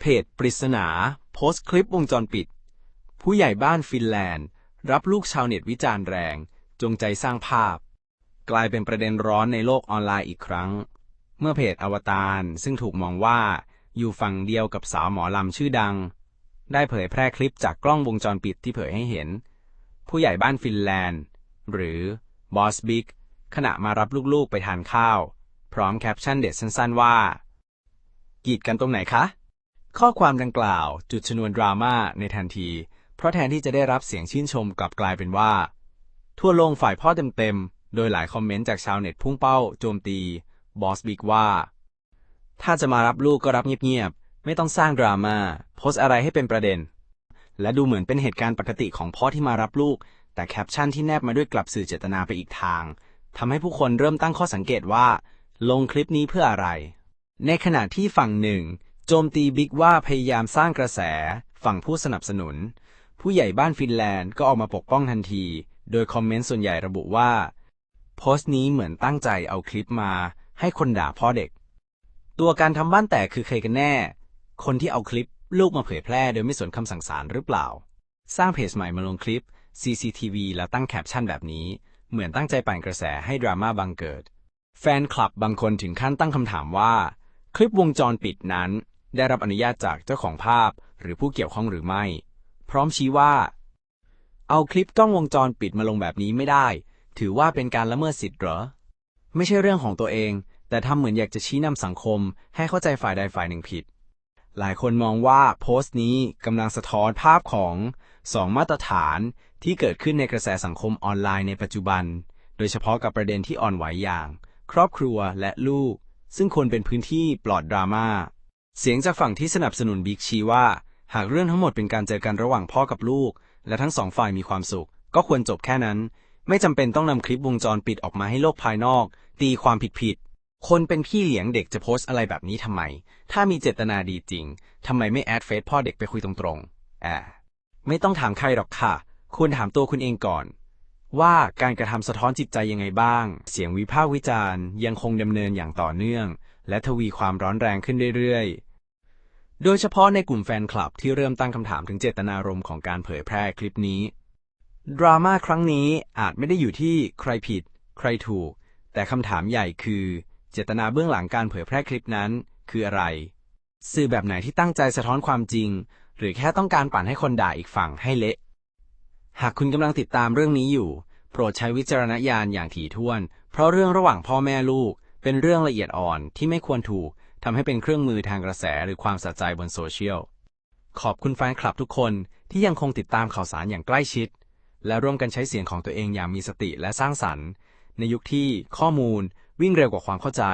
เพจปริศนา โพสต์คลิปวงจรปิด ผู้ใหญ่บ้านฟินแลนด์ รับลูกชาวเน็ตวิจารณ์แรง จงใจสร้างภาพ กลายเป็นประเด็นร้อนในโลกออนไลน์อีกครั้ง เมื่อเพจอวตารซึ่งถูกมองว่าอยู่ฝั่งเดียวกับสาวหมอลำชื่อดัง ได้เผยแพร่คลิปจากกล้องวงจรปิดที่เผยให้เห็น ผู้ใหญ่บ้านฟินแลนด์ หรือบอสบิ๊กขณะมารับลูกๆไปทานข้าว พร้อมแคปชั่นเด็ดสั้นๆว่า กีดกันตรงไหนคะ ข้อความดังกล่าวจุดชนวนดราม่าในทันที เพราะแทนที่จะได้รับเสียงชื่นชมกลับกลายเป็นว่า ทั่วโลงฝ่ายพ่อเต็มๆ โดยหลายคอมเมนต์จากชาวเน็ตพุ่งเป้าโจมตีบอสบิ๊กว่า ถ้าจะมารับลูกก็รับเงียบๆ ไม่ต้องสร้างดราม่าโพสอะไรให้เป็นประเด็น และดูเหมือนเป็นเหตุการณ์ปกติของพ่อที่มารับลูก แต่แคปชั่นที่แนบมาด้วยกลับสื่อเจตนาไปอีกทางทำให้ผู้คนเริ่มตั้งข้อสังเกตว่า ลงคลิปนี้เพื่ออะไร ในขณะที่ฝั่งหนึ่ง โจมตีบิ๊กว่าพยายามสร้างกระแส ฝั่งผู้สนับสนุน ผู้ใหญ่บ้านฟินแลนด์ก็ออกมาปกป้องทันที โดยคอมเมนต์ส่วนใหญ่ระบุว่า โพสต์นี้เหมือนตั้งใจเอาคลิปมา ให้คนด่าพ่อเด็ก ตัวการทำบ้านแตกคือใครกันแน่ คนที่เอาคลิปลูกมาเผยแพร่โดยไม่สนคำสั่งศาลหรือเปล่า สร้างเพจใหม่มาลงคลิป CCTV แล้วตั้งแคปชั่นแบบนี้ เหมือนตั้งใจปั่นกระแสให้ดราม่าบังเกิด แฟนคลับบางคนถึงขั้นตั้งคำถามว่า คลิปวงจรปิดนั้น ได้รับอนุญาตจากเจ้าของภาพหรือผู้เกี่ยวข้องหรือไม่ พร้อมชี้ว่า เอาคลิปกล้องวงจรปิดมาลงแบบนี้ไม่ได้ ถือว่าเป็นการละเมิดสิทธิ์เหรอ ไม่ใช่เรื่องของตัวเอง แต่ทำเหมือนอยากจะชี้นำสังคม ให้เข้าใจฝ่ายใดฝ่ายหนึ่งผิด หลายคนมองว่าโพสต์นี้กำลังสะท้อนภาพของสองมาตรฐานที่เกิดขึ้นในกระแสสังคมออนไลน์ในปัจจุบัน โดยเฉพาะกับประเด็นที่อ่อนไหวอย่าง ครอบครัวและลูก ซึ่งควรเป็นพื้นที่ปลอดดราม่า เสียงจากฝั่งที่สนับสนุนบิ๊กชี้ว่า หากเรื่องทั้งหมดเป็นการเจอกันระหว่างพ่อกับลูก และทั้งสองฝ่ายมีความสุข ก็ควรจบแค่นั้น ไม่จำเป็นต้องนำคลิปวงจรปิดออกมาให้โลกภายนอก ตีความผิดๆคนเป็นพี่เลี้ยงเด็กจะโพสต์อะไรแบบนี้ทำไม ถ้ามีเจตนาดีจริงทำไมไม่แอดเฟซพ่อเด็กไปคุยตรงๆแอบไม่ต้องถามใครหรอกค่ะควรถามตัวคุณเองก่อน ว่าการกระทำสะท้อนจิตใจยังไงบ้าง เสียงวิพากษ์วิจารณ์ยังคงดำเนินอย่างต่อเนื่อง และทวีความร้อนแรงขึ้นเรื่อยๆ โดยเฉพาะในกลุ่มแฟนคลับที่เริ่มตั้งคำถามถึงเจตนารมณ์ของการเผยแพร่คลิปนี้ ดราม่าครั้งนี้อาจไม่ได้อยู่ที่ใครผิด ใครถูก แต่คำถามใหญ่คือ เจตนาเบื้องหลังการเผยแพร่คลิปนั้น คืออะไร สื่อแบบไหนที่ตั้งใจสะท้อนความจริง หรือแค่ต้องการปั่นให้คนด่าอีกฝั่งให้เละ หากคุณกำลังติดตามเรื่องนี้อยู่ โปรดใช้วิจารณญาณอย่างถี่ถ้วน เพราะเรื่องระหว่างพ่อแม่ลูก เป็นเรื่องละเอียดอ่อนที่ไม่ควรถูกทำให้เป็นเครื่องมือทางกระแสหรือความสะใจบนโซเชียล ขอบคุณแฟนคลับทุกคนที่ยังคงติดตามข่าวสารอย่างใกล้ชิด และร่วมกันใช้เสียงของตัวเองอย่างมีสติและสร้างสรรค์ ในยุคที่ข้อมูลวิ่งเร็วกว่าความเข้าใจ